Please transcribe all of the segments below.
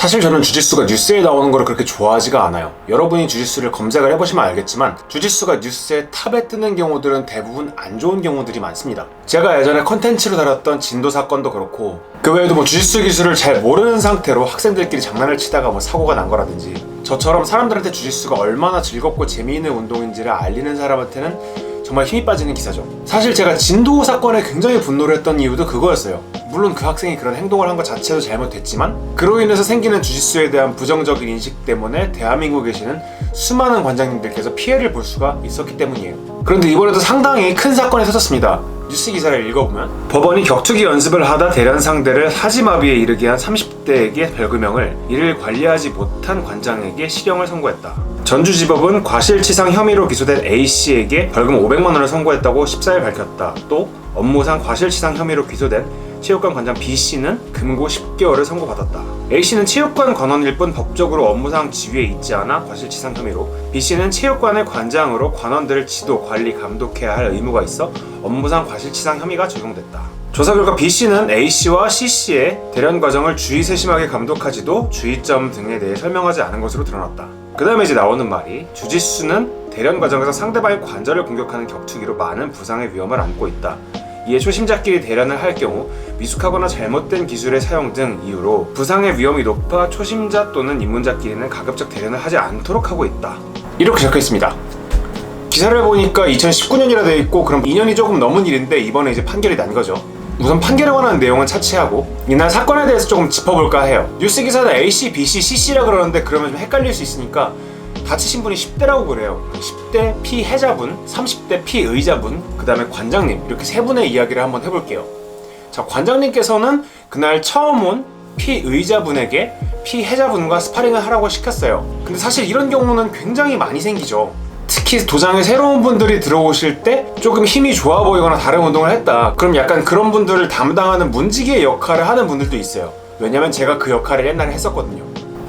사실 저는 주짓수가 뉴스에 나오는 걸 그렇게 좋아하지가 않아요. 여러분이 주짓수를 검색을 해보시면 알겠지만 주짓수가 뉴스에 탑에 뜨는 경우들은 대부분 안 좋은 경우들이 많습니다. 제가 예전에 컨텐츠로 다뤘던 진도 사건도 그렇고 그 외에도 뭐 주짓수 기술을 잘 모르는 상태로 학생들끼리 장난을 치다가 뭐 사고가 난 거라든지 저처럼 사람들한테 주짓수가 얼마나 즐겁고 재미있는 운동인지를 알리는 사람한테는 정말 힘이 빠지는 기사죠. 사실 제가 진도 사건에 굉장히 분노를 했던 이유도 그거였어요. 물론 그 학생이 그런 행동을 한 것 자체도 잘못됐지만 그로 인해서 생기는 주짓수에 대한 부정적인 인식 때문에 대한민국에 계시는 수많은 관장님들께서 피해를 볼 수가 있었기 때문이에요. 그런데 이번에도 상당히 큰 사건이 터졌습니다. 뉴스 기사를 읽어보면 법원이 격투기 연습을 하다 대련 상대를 하지마비에 이르게 한 30대에게 벌금형을 이를 관리하지 못한 관장에게 실형을 선고했다. 전주지법은 과실치상 혐의로 기소된 A씨에게 벌금 500만 원을 선고했다고 14일 밝혔다. 또 업무상 과실치상 혐의로 기소된 체육관 관장 B씨는 금고 10개월을 선고받았다. A씨는 체육관 관원일 뿐 법적으로 업무상 지위에 있지 않아 과실치상 혐의로 B씨는 체육관의 관장으로 관원들을 지도, 관리, 감독해야 할 의무가 있어 업무상 과실치상 혐의가 적용됐다. 조사 결과 B씨는 A씨와 C씨의 대련 과정을 주의 세심하게 감독하지도 주의점 등에 대해 설명하지 않은 것으로 드러났다. 그 다음에 이제 나오는 말이 주짓수는 대련 과정에서 상대방의 관절을 공격하는 격투기로 많은 부상의 위험을 안고 있다. 이에 초심자끼리 대련을 할 경우 미숙하거나 잘못된 기술의 사용 등 이유로 부상의 위험이 높아 초심자 또는 입문자끼리는 가급적 대련을 하지 않도록 하고 있다. 이렇게 적혀 있습니다. 기사를 보니까 2019년이라 되어 있고 그럼 2년이 조금 넘은 일인데 이번에 이제 판결이 난 거죠. 우선 판결에 관한 내용은 차치하고 이날 사건에 대해서 조금 짚어볼까 해요. 뉴스 기사는 AC, BC, CC라 그러는데 그러면 좀 헷갈릴 수 있으니까 다치신 분이 10대라고 그래요. 10대 피해자분, 30대 피의자분, 그 다음에 관장님 이렇게 세 분의 이야기를 한번 해볼게요. 자, 관장님께서는 그날 처음 온 피의자분에게 피해자분과 스파링을 하라고 시켰어요. 근데 사실 이런 경우는 굉장히 많이 생기죠. 특히 도장에 새로운 분들이 들어오실 때 조금 힘이 좋아 보이거나 다른 운동을 했다. 그럼 약간 그런 분들을 담당하는 문지기의 역할을 하는 분들도 있어요. 왜냐면 제가 그 역할을 옛날에 했었거든요.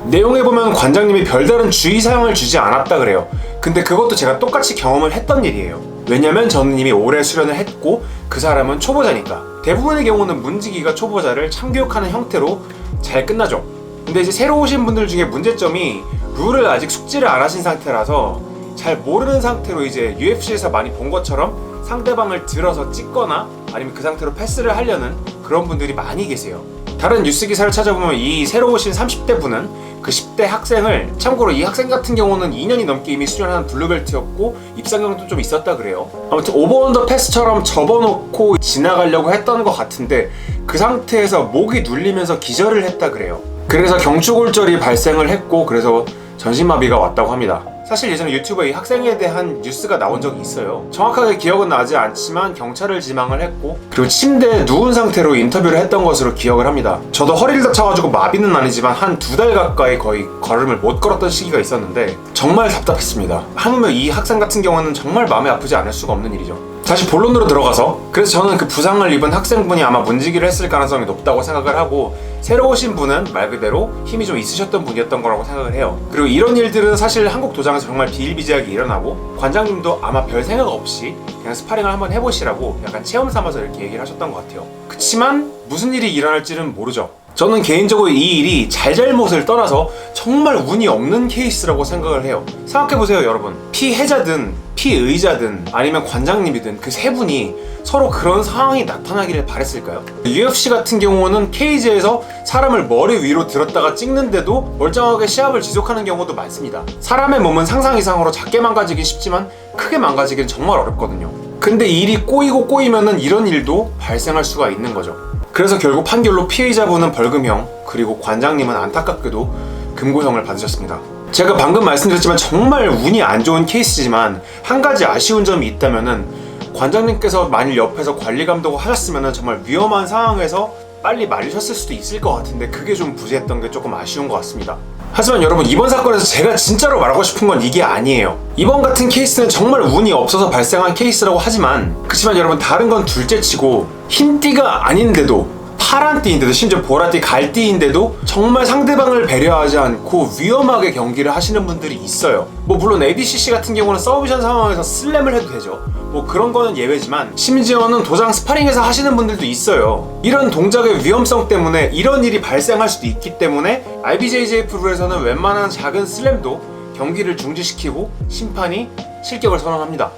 내용에 보면 관장님이 별다른 주의사항을 주지 않았다 그래요. 근데 그것도 제가 똑같이 경험을 했던 일이에요. 왜냐면 저는 이미 오래 수련을 했고 그 사람은 초보자니까. 대부분의 경우는 문지기가 초보자를 참교육하는 형태로 잘 끝나죠. 근데 이제 새로 오신 분들 중에 문제점이 룰을 아직 숙지를 안 하신 상태라서 잘 모르는 상태로 이제 UFC에서 많이 본 것처럼 상대방을 들어서 찍거나 아니면 그 상태로 패스를 하려는 그런 분들이 많이 계세요. 다른 뉴스 기사를 찾아보면 이 새로 오신 30대 분은 그 10대 학생을 참고로 이 학생 같은 경우는 2년이 넘게 이미 수련한 블루벨트였고 입상 경험도 좀 있었다 그래요. 아무튼 오버언더 패스처럼 접어놓고 지나가려고 했던 것 같은데 그 상태에서 목이 눌리면서 기절을 했다 그래요. 그래서 경추골절이 발생을 했고 그래서 전신마비가 왔다고 합니다. 사실 예전에 유튜브에 이 학생에 대한 뉴스가 나온 적이 있어요. 정확하게 기억은 나지 않지만 경찰을 지망을 했고 그리고 침대에 누운 상태로 인터뷰를 했던 것으로 기억을 합니다. 저도 허리를 다쳐가지고 마비는 아니지만 한 두 달 가까이 거의 걸음을 못 걸었던 시기가 있었는데 정말 답답했습니다. 하물며 이 학생 같은 경우는 정말 마음이 아프지 않을 수가 없는 일이죠. 다시 본론으로 들어가서 그래서 저는 그 부상을 입은 학생분이 아마 문지기를 했을 가능성이 높다고 생각을 하고 새로 오신 분은 말 그대로 힘이 좀 있으셨던 분이었던 거라고 생각을 해요. 그리고 이런 일들은 사실 한국 도장에서 정말 비일비재하게 일어나고 관장님도 아마 별 생각 없이 그냥 스파링을 한번 해보시라고 약간 체험 삼아서 이렇게 얘기를 하셨던 것 같아요. 그치만 무슨 일이 일어날지는 모르죠. 저는 개인적으로 이 일이 잘잘못을 떠나서 정말 운이 없는 케이스라고 생각을 해요. 생각해보세요, 여러분. 피해자든 피의자든 아니면 관장님이든 그 세 분이 서로 그런 상황이 나타나기를 바랬을까요? UFC 같은 경우는 케이지에서 사람을 머리 위로 들었다가 찍는데도 멀쩡하게 시합을 지속하는 경우도 많습니다. 사람의 몸은 상상 이상으로 작게 망가지긴 쉽지만 크게 망가지기는 정말 어렵거든요. 근데 일이 꼬이고 꼬이면은 이런 일도 발생할 수가 있는 거죠. 그래서 결국 판결로 피해자분은 벌금형 그리고 관장님은 안타깝게도 금고형을 받으셨습니다. 제가 방금 말씀드렸지만 정말 운이 안 좋은 케이스지만 한 가지 아쉬운 점이 있다면은 관장님께서 만일 옆에서 관리 감독을 하셨으면 정말 위험한 상황에서 빨리 말리셨을 수도 있을 것 같은데 그게 좀 부재했던 게 조금 아쉬운 것 같습니다. 하지만 여러분 이번 사건에서 제가 진짜로 말하고 싶은 건 이게 아니에요. 이번 같은 케이스는 정말 운이 없어서 발생한 케이스라고 하지만 그렇지만 여러분 다른 건 둘째치고 흰띠가 아닌데도 파란 띠인데도 심지어 보라띠 갈띠인데도 정말 상대방을 배려하지 않고 위험하게 경기를 하시는 분들이 있어요. 뭐 물론 ADCC 같은 경우는 서브션 상황에서 슬램을 해도 되죠. 뭐 그런 거는 예외지만 심지어는 도장 스파링에서 하시는 분들도 있어요. 이런 동작의 위험성 때문에 이런 일이 발생할 수도 있기 때문에 IBJJ 프로에서는 웬만한 작은 슬램도 경기를 중지시키고 심판이 실격을 선언합니다.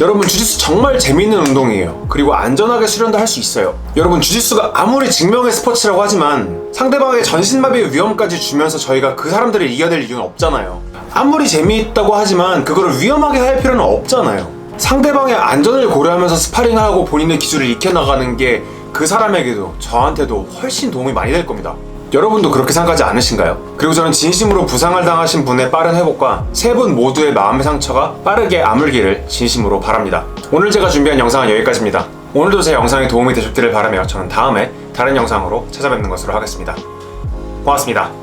여러분 주짓수 정말 재밌는 운동이에요. 그리고 안전하게 수련도 할 수 있어요. 여러분 주짓수가 아무리 증명의 스포츠라고 하지만 상대방의 전신마비의 위험까지 주면서 저희가 그 사람들을 이겨낼 이유는 없잖아요. 아무리 재미있다고 하지만 그거를 위험하게 할 필요는 없잖아요. 상대방의 안전을 고려하면서 스파링을 하고 본인의 기술을 익혀나가는 게 그 사람에게도 저한테도 훨씬 도움이 많이 될 겁니다. 여러분도 그렇게 생각하지 않으신가요? 그리고 저는 진심으로 부상을 당하신 분의 빠른 회복과 세 분 모두의 마음의 상처가 빠르게 아물기를 진심으로 바랍니다. 오늘 제가 준비한 영상은 여기까지입니다. 오늘도 제 영상이 도움이 되셨기를 바라며 저는 다음에 다른 영상으로 찾아뵙는 것으로 하겠습니다. 고맙습니다.